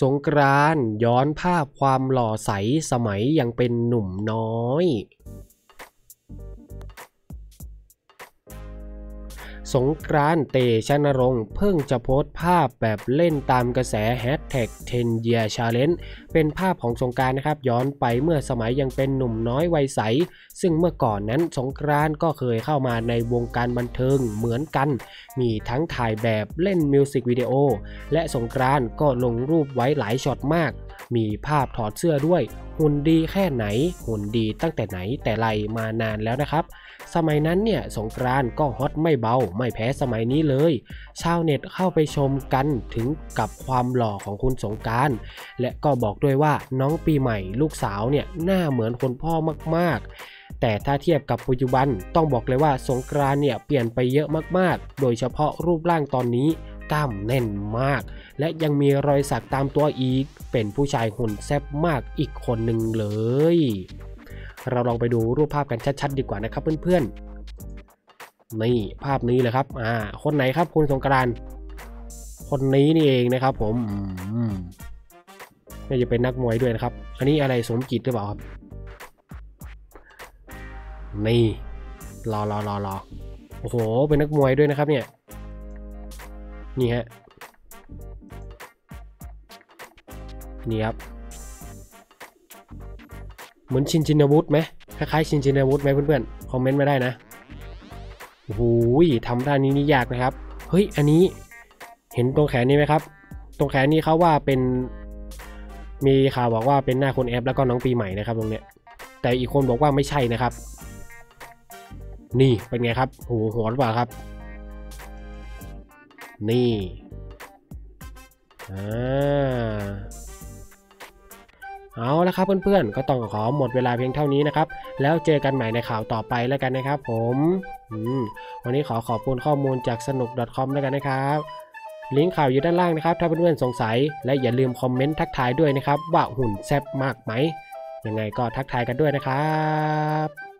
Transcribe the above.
สงกรานย้อนภาพความหล่อใสสมัยยังเป็นหนุ่มน้อย สงกรานต์เตชนรงค์เพิ่งจะโพสต์ภาพแบบเล่นตามกระแสแฮชแท็ก10 Year Challenge เป็นภาพของสงกรารนะครับย้อนไปเมื่อสมัยยังเป็นหนุ่มน้อยวัยใส ซึ่งเมื่อก่อนนั้นสงกรานต์ก็เคยเข้ามาในวงการบันเทิงเหมือนกัน มีทั้งถ่ายแบบเล่นมิวสิกวิดีโอและสงกรานต์ก็ลงรูปไว้หลายช็อตมาก มีภาพถอดเสื้อด้วย หุ่นดีแค่ไหน หุ่นดีตั้งแต่ไหนแต่ไรมานานแล้วนะครับ สมัยนั้นเนี่ยสงกรานก็ฮอตไม่เบาไม่แพ้สมัยนี้เลย ชาวเน็ตเข้าไปชมกันถึงกับความหล่อของคุณสงกานต์และก็บอกด้วยว่าน้องปีใหม่ลูกสาวเนี่ยหน้าเหมือนคนพ่อมากๆแต่ถ้าเทียบกับปัจจุบันต้องบอกเลยว่าสงกรานเนี่ยเปลี่ยนไปเยอะมากๆ โดยเฉพาะรูปร่างตอนนี้ กล้ามแน่นมาก และยังมีรอยสักตามตัวอีก เป็นผู้ชายหุ่นแซ่บมากอีกคนหนึ่งเลย เราลองไปดูรูปภาพกันชัดๆ ดีกว่านะครับเพื่อนๆ นี่ภาพนี้เลยครับ อ่า คนไหนครับคุณสงกรานต์คนนี้นี่เองนะครับผมอืมน่าจะเป็นนักมวยด้วยนะครับ อันนี้อะไรสมจิตหรือเปล่าครับ นี่ รอรอรอรอโอ้โห เป็นนักมวยด้วยนะครับเนี่ย นี่ฮะ นี่ครับ เหมือนชินชินวุฒิไหมคล้ายๆชินชินวุฒิไหมเพื่อนๆ คอมเมนต์มาได้นะโอ้โหทำด้านนี้นี่ยากนะครับ เฮ้ย อันนี้เห็นตรงแขนนี้ไหมครับ ตรงแขนนี้เขาว่าเป็น มีข่าวบอกว่าเป็นหน้าคนแอปแล้วก็น้องปีใหม่นะครับตรงเนี้ย แต่อีกคนบอกว่าไม่ใช่นะครับ นี่เป็นไงครับโอ้โหหัวหรือเปล่าครับ นี่อ่าเอาละครับเพื่อนๆ ก็ต้องขอหมดเวลาเพียงเท่านี้นะครับ แล้วเจอกันใหม่ในข่าวต่อไปแล้วกันนะครับผมมวันนี้ขอขอบคุณข้อมูลจากสนุก .com แล้วกันนะครับ ลิงก์ข่าวอยู่ด้านล่างนะครับ ถ้าเพื่อนๆสงสัย และอย่าลืมคอมเมนต์ทักทายด้วยนะครับ ว่าหุ่นแซ่บมากไหม ยังไงก็ทักทายกันด้วยนะครับ